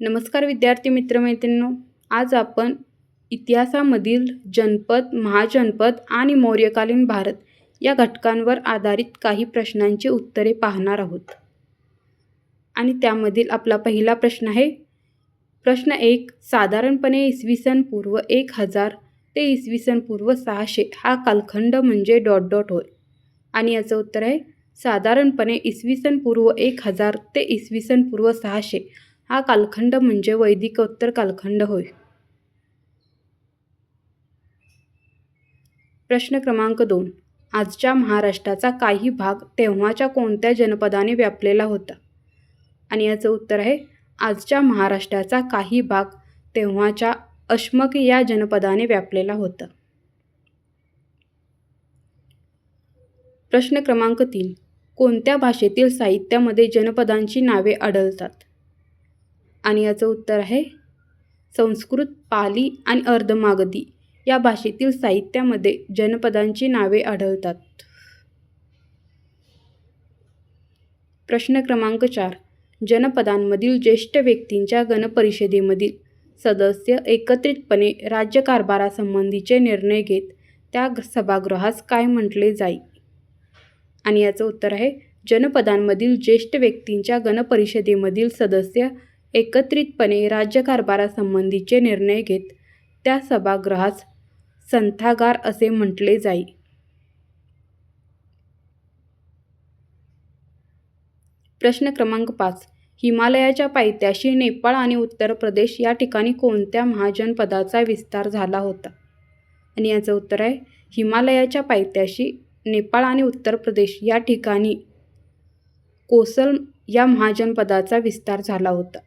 नमस्कार विद्यार्थी मित्रमैत्रिणींनो आज आपण इतिहासामधील जनपद महाजनपद आणि मौर्यकालीन भारत या घटकांवर आधारित काही प्रश्नांची उत्तरे पाहणार आहोत. आणि त्यामधील आपला पहिला प्रश्न आहे प्रश्न एक साधारणपणे इसवी सन पूर्व एक हजार ते इसवी सन पूर्व सहाशे हा कालखंड म्हणजे डॉट डॉट होय. आणि याचं उत्तर आहे साधारणपणे इसवी सन पूर्व एक हजार ते इसवी सन पूर्व सहाशे हा कालखंड म्हणजे वैदिकोत्तर कालखंड होय. प्रश्न क्रमांक दोन. आजच्या महाराष्ट्राचा काही भाग तेव्हाच्या कोणत्या जनपदाने व्यापलेला होता? आणि याचं उत्तर आहे आजच्या महाराष्ट्राचा काही भाग तेव्हाच्या अश्मक या जनपदाने व्यापलेला होता. प्रश्न क्रमांक तीन. कोणत्या भाषेतील साहित्यामध्ये जनपदांची नावे आढळतात? आणि याचं उत्तर आहे संस्कृत पाली आणि अर्धमागधी या भाषेतील साहित्यामध्ये जनपदांची नावे आढळतात. प्रश्न क्रमांक चार. जनपदांमधील ज्येष्ठ व्यक्तींच्या गणपरिषदेमधील सदस्य एकत्रितपणे राज्यकारभारासंबंधीचे निर्णय घेत त्या सभागृहास काय म्हटले जाई? आणि याचं उत्तर आहे जनपदांमधील ज्येष्ठ व्यक्तींच्या गणपरिषदेमधील सदस्य एकत्रितपणे राज्यकारभारासंबंधीचे निर्णय घेत त्या सभागृहास संथागार असे म्हटले जाई. प्रश्न क्रमांक पाच. हिमालयाच्या पायथ्याशी नेपाळ आणि उत्तर प्रदेश या ठिकाणी कोणत्या महाजनपदाचा विस्तार झाला होता? आणि याचं उत्तर आहे हिमालयाच्या पायथ्याशी नेपाळ आणि उत्तर प्रदेश या ठिकाणी कोसल या महाजनपदाचा विस्तार झाला होता.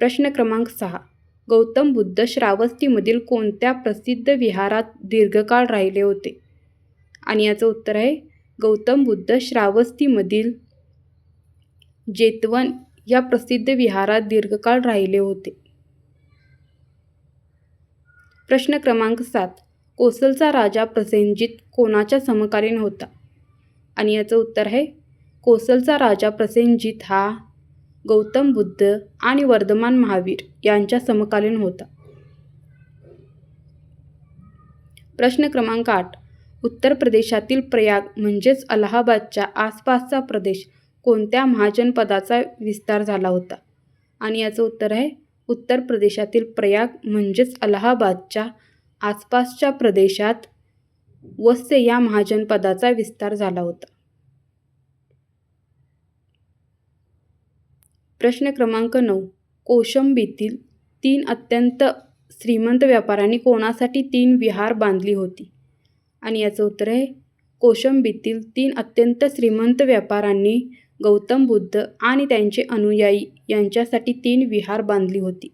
प्रश्न क्रमांक सहा. गौतम बुद्ध श्रावस्तीमधील कोणत्या प्रसिद्ध विहारात दीर्घकाळ राहिले होते? आणि याचं उत्तर आहे गौतम बुद्ध श्रावस्तीमधील जेतवन या प्रसिद्ध विहारात दीर्घकाळ राहिले होते. प्रश्न क्रमांक सात. कोसलचा राजा प्रसेनजित कोणाच्या समकालीन होता? आणि याचं उत्तर आहे कोसलचा राजा प्रसेनजित हा गौतम बुद्ध आणि वर्धमान महावीर यांच्या समकालीन होता. प्रश्न क्रमांक आठ. उत्तर प्रदेशातील प्रयाग म्हणजेच अलाहाबादच्या आसपासचा प्रदेश कोणत्या महाजनपदाचा विस्तार झाला होता? आणि याचं उत्तर आहे उत्तर प्रदेशातील प्रयाग म्हणजेच अलाहाबादच्या आसपासच्या प्रदेशात वस्य या महाजनपदाचा विस्तार झाला होता. प्रश्न क्रमांक नऊ. कोशंबीतील तीन अत्यंत श्रीमंत व्यापाऱ्यांनी कोणासाठी तीन विहार बांधली होती? आणि याचं उत्तर आहे कोशंबीतील तीन अत्यंत श्रीमंत व्यापाऱ्यांनी गौतम बुद्ध आणि त्यांचे अनुयायी यांच्यासाठी तीन विहार बांधली होती.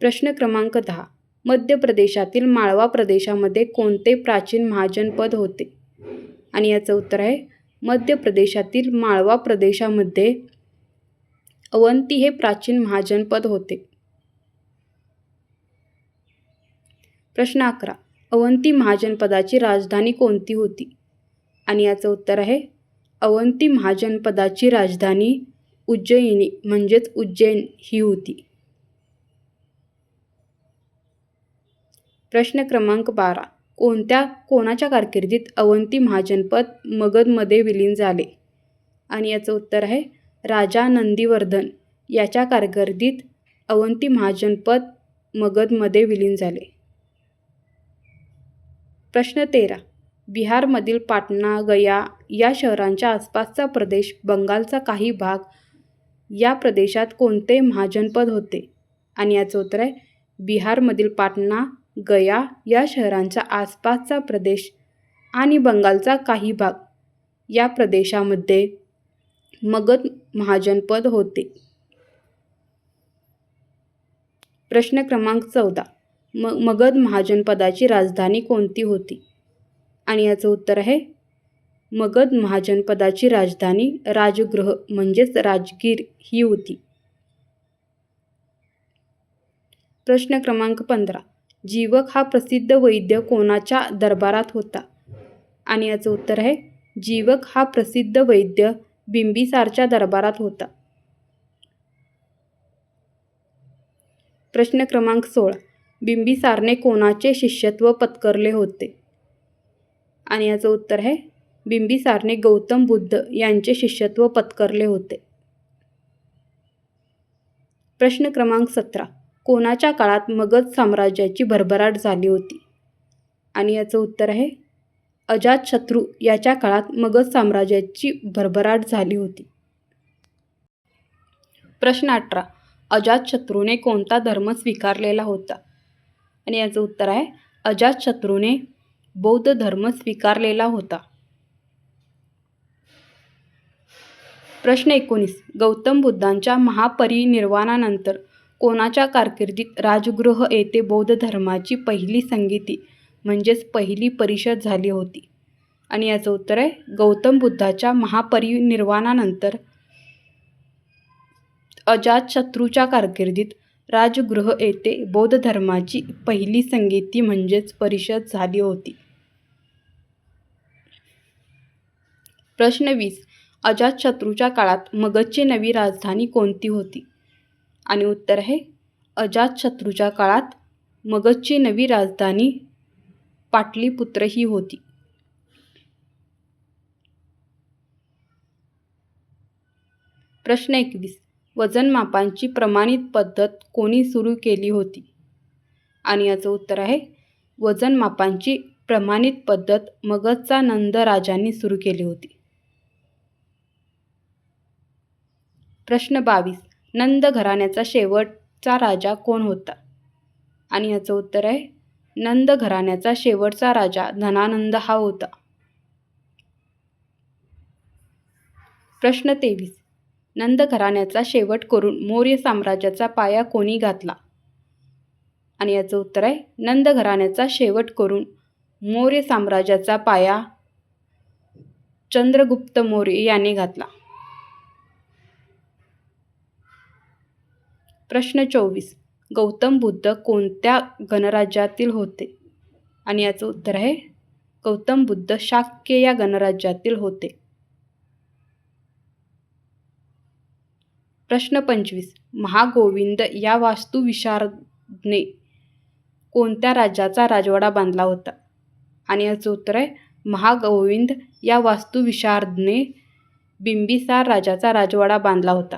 प्रश्न क्रमांक दहा. मध्य प्रदेशातील माळवा प्रदेशामध्ये कोणते प्राचीन महाजनपद होते? आणि याचं उत्तर आहे मध्य प्रदेशातील माळवा प्रदेशामध्ये अवंती हे प्राचीन महाजनपद होते. प्रश्न अकरा. अवंती महाजनपदाची राजधानी कोणती होती? आणि याचं उत्तर आहे अवंती महाजनपदाची राजधानी उज्जयिनी म्हणजेच उज्जैन ही होती. प्रश्न क्रमांक बारा. कोणत्या कोणाच्या कारकिर्दीत अवंती महाजनपद मगधमध्ये विलीन झाले? आणि याचं उत्तर आहे राजा नंदीवर्धन याच्या कारकिर्दीत अवंती महाजनपद मगधमध्ये विलीन झाले. प्रश्न तेरा. बिहारमधील पाटणा गया या शहरांच्या आसपासचा प्रदेश बंगालचा काही भाग या प्रदेशात कोणते महाजनपद होते? आणि याचं उत्तर आहे बिहारमधील पाटणा गया या शहरांचा आसपासचा प्रदेश आणि बंगालचा काही भाग या प्रदेशामध्ये मगध महाजनपद होते. प्रश्न क्रमांक चौदा. म मगध महाजनपदाची राजधानी कोणती होती? आणि याचं उत्तर आहे मगध महाजनपदाची राजधानी राजगृह म्हणजेच राजगीर ही होती. प्रश्न क्रमांक पंधरा. जीवक हा प्रसिद्ध वैद्य कोणाच्या दरबारात होता आणि याचं उत्तर आहे जीवक हा प्रसिद्ध वैद्य बिंबिसारच्या दरबारात होता. प्रश्न क्रमांक सोळा. बिंबिसारने कोणाचे शिष्यत्व पत्करले होते? आणि याचं उत्तर आहे बिंबिसारने गौतम बुद्ध यांचे शिष्यत्व पत्करले होते. प्रश्न क्रमांक सतरा. कोणाच्या काळात मगध साम्राज्याची भरभराट झाली होती? आणि याचं उत्तर आहे अजातशत्रू याच्या काळात मगध साम्राज्याची भरभराट झाली होती. प्रश्न अठरा. अजातशत्रूने कोणता धर्म स्वीकारलेला होता? आणि याचं उत्तर आहे अजातशत्रूने बौद्ध धर्म स्वीकारलेला होता. प्रश्न एकोणीस. गौतम बुद्धांच्या महापरिनिर्वाणानंतर कोणाच्या कारकिर्दीत राजगृह येथे बौद्ध धर्माची पहिली संगीती म्हणजेच पहिली परिषद झाली होती? आणि याचं उत्तर आहे गौतम बुद्धाच्या महापरिनिर्वाणानंतर अजातशत्रूच्या कारकिर्दीत राजगृह येथे बौद्ध धर्माची पहिली संगीती म्हणजेच परिषद झाली होती. प्रश्न वीस. अजातशत्रूच्या काळात मगधची नवी राजधानी कोणती होती? आणि उत्तर आहे अजातशत्रूच्या काळात मगधची नवी राजधानी पाटलीपुत्र ही होती. प्रश्न एकवीस. वजनमापांची प्रमाणित पद्धत कोणी सुरू केली होती? आणि याचं उत्तर आहे वजनमापांची प्रमाणित पद्धत मगधचा नंद राजांनी सुरू केली होती. प्रश्न बावीस. नंद घराण्याचा शेवटचा राजा कोण होता? आणि याचं उत्तर आहे नंद घराण्याचा शेवटचा राजा धनानंद हा होता. प्रश्न तेवीस. नंद घराण्याचा शेवट करून मौर्य साम्राज्याचा पाया कोणी घातला? आणि याचं उत्तर आहे नंद घराण्याचा शेवट करून मौर्य साम्राज्याचा पाया चंद्रगुप्त मौर्य याने घातला. प्रश्न चोवीस. गौतम बुद्ध कोणत्या गणराज्यातील होते? आणि याचं उत्तर आहे गौतम बुद्ध शाक्य या गणराज्यातील होते. प्रश्न पंचवीस. महागोविंद या वास्तुविशारदने कोणत्या राज्याचा राजवाडा बांधला होता? आणि याचं उत्तर आहे महागोविंद या वास्तुविशारदने बिंबिसार राजाचा राजवाडा बांधला होता.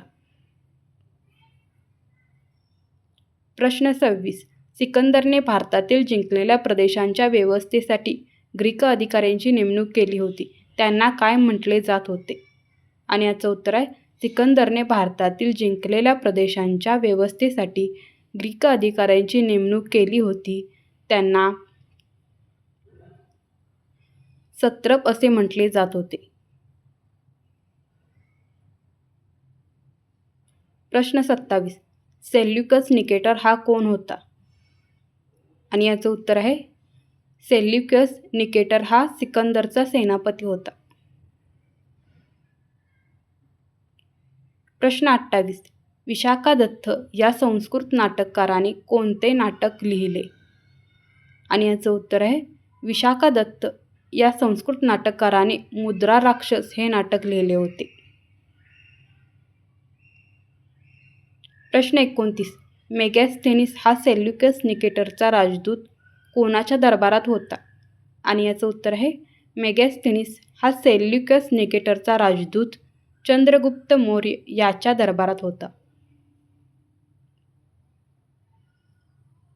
प्रश्न सव्वीस. सिकंदरने भारतातील जिंकलेल्या प्रदेशांच्या व्यवस्थेसाठी ग्रीक अधिकाऱ्यांची नेमणूक केली होती. त्यांना काय म्हटले जात होते? आणि याचं उत्तर आहे सिकंदरने भारतातील जिंकलेल्या प्रदेशांच्या व्यवस्थेसाठी ग्रीक अधिकाऱ्यांची नेमणूक केली होती. त्यांना सत्रप असे म्हटले जात होते. प्रश्न सत्तावीस. सेल्युकस निकेटर हा कोण होता? आणि याचं उत्तर आहे सेल्युकस निकेटर हा सिकंदरचा सेनापती होता. प्रश्न अठ्ठावीस. विशाखादत्त या संस्कृत नाटककाराने कोणते नाटक लिहिले? आणि याचं उत्तर आहे विशाखादत्त या संस्कृत नाटककाराने मुद्रा राक्षस हे नाटक लिहिले होते. प्रश्न एकोणतीस. मेगॅस्थेनिस हा सेल्युकस निकेटरचा राजदूत कोणाच्या दरबारात होता? आणि याचं उत्तर आहे मेगॅस्थेनिस हा सेल्युकस निकेटरचा राजदूत चंद्रगुप्त मौर्य याच्या दरबारात होता.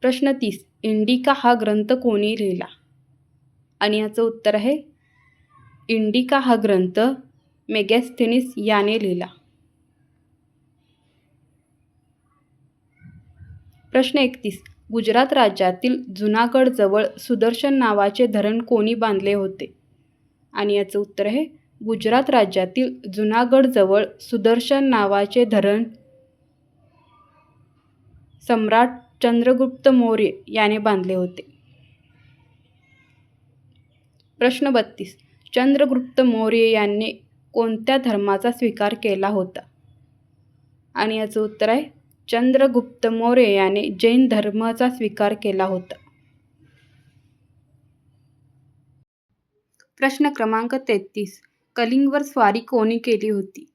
प्रश्न तीस. इंडिका हा ग्रंथ कोणी लिहिला? आणि याचं उत्तर आहे इंडिका हा ग्रंथ मेगॅस्थेनिस याने लिहिला. प्रश्न एकतीस. गुजरात राज्यातील जुनागडजवळ सुदर्शन नावाचे धरण कोणी बांधले होते? आणि याचं उत्तर आहे गुजरात राज्यातील जुनागडजवळ सुदर्शन नावाचे धरण सम्राट चंद्रगुप्त मौर्य याने बांधले होते. प्रश्न बत्तीस. चंद्रगुप्त मौर्य यांनी कोणत्या धर्माचा स्वीकार केला होता? आणि याचं उत्तर आहे चंद्रगुप्त मौर्य याने जैन धर्माचा स्वीकार केला होता. प्रश्न क्रमांक तेहतीस. कलिंगवर स्वारी कोणी केली होती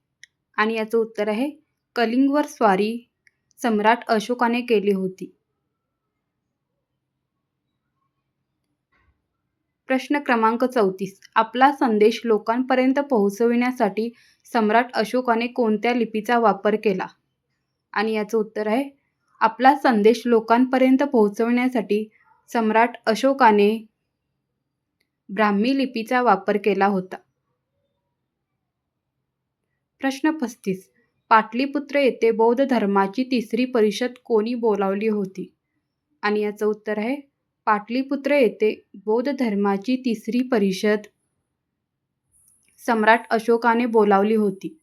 आणि याचं उत्तर आहे कलिंगवर स्वारी सम्राट अशोकाने केली होती प्रश्न क्रमांक चौतीस आपला संदेश लोकांपर्यंत पोहोचविण्यासाठी सम्राट अशोकाने कोणत्या लिपीचा वापर केला आणि याचं उत्तर आहे आपला संदेश लोकांपर्यंत पोहोचवण्यासाठी सम्राट अशोकाने ब्राह्मी लिपीचा वापर केला होता. प्रश्न पस्तीस. पाटलीपुत्र येथे बौद्ध धर्माची तिसरी परिषद कोणी बोलावली होती? आणि याचं उत्तर आहे पाटलीपुत्र येथे बौद्ध धर्माची तिसरी परिषद सम्राट अशोकाने बोलावली होती.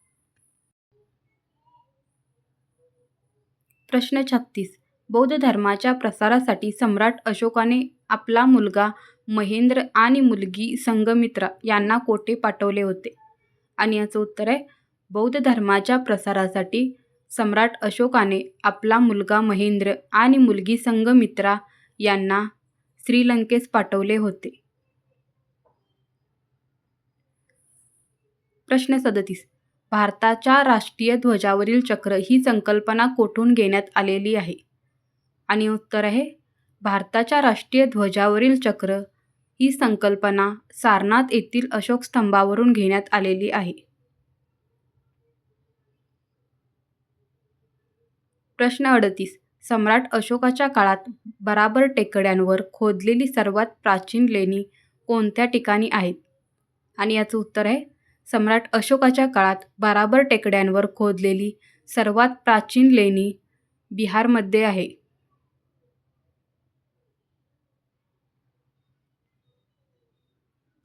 प्रश्न छत्तीस. बौद्ध धर्माच्या प्रसारासाठी सम्राट अशोकाने आपला मुलगा महेंद्र आणि मुलगी संगमित्रा यांना कोठे पाठवले होते? आणि याचं उत्तर आहे बौद्ध धर्माच्या प्रसारासाठी सम्राट अशोकाने आपला मुलगा महेंद्र आणि मुलगी संगमित्रा यांना श्रीलंकेस पाठवले होते. प्रश्न सदतीस. भारताच्या राष्ट्रीय ध्वजावरील चक्र ही संकल्पना कोठून घेण्यात आलेली आहे? आणि उत्तर आहे भारताच्या राष्ट्रीय ध्वजावरील चक्र ही संकल्पना सारनाथ येथील अशोक स्तंभावरून घेण्यात आलेली आहे. प्रश्न अडतीस. सम्राट अशोकाच्या काळात बराबर टेकड्यांवर खोदलेली सर्वात प्राचीन लेणी कोणत्या ठिकाणी आहेत? आणि याचं उत्तर आहे सम्राट अशोकाच्या काळात बराबर टेकड्यांवर खोदलेली सर्वात प्राचीन लेणी बिहारमध्ये आहे.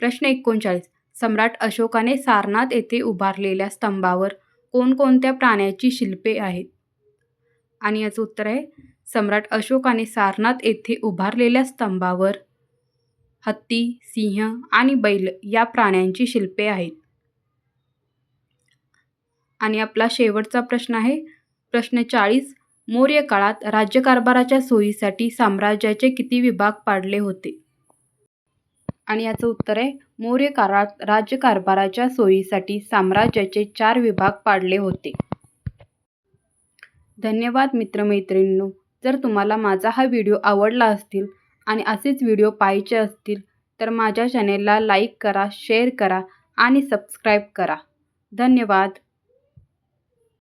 प्रश्न एकोणचाळीस. सम्राट अशोकाने सारनाथ येथे उभारलेल्या स्तंभावर कोणकोणत्या प्राण्याची शिल्पे आहेत? आणि याचं उत्तर आहे सम्राट अशोकाने सारनाथ येथे उभारलेल्या स्तंभावर हत्ती सिंह आणि बैल या प्राण्यांची शिल्पे आहेत. आणि आपला शेवटचा प्रश्न आहे. प्रश्न चाळीस मौर्य काळात राज्यकारभाराच्या सोयीसाठी साम्राज्याचे किती विभाग पाडले होते? आणि याचं उत्तर आहे मौर्य काळात राज्यकारभाराच्या सोयीसाठी साम्राज्याचे चार विभाग पाडले होते. धन्यवाद मित्रमैत्रिणींनो. जर तुम्हाला माझा हा व्हिडिओ आवडला असतील आणि असेच व्हिडिओ पाहायचे असतील तर माझ्या चॅनेलला लाईक करा शेअर करा आणि सबस्क्राईब करा. धन्यवाद.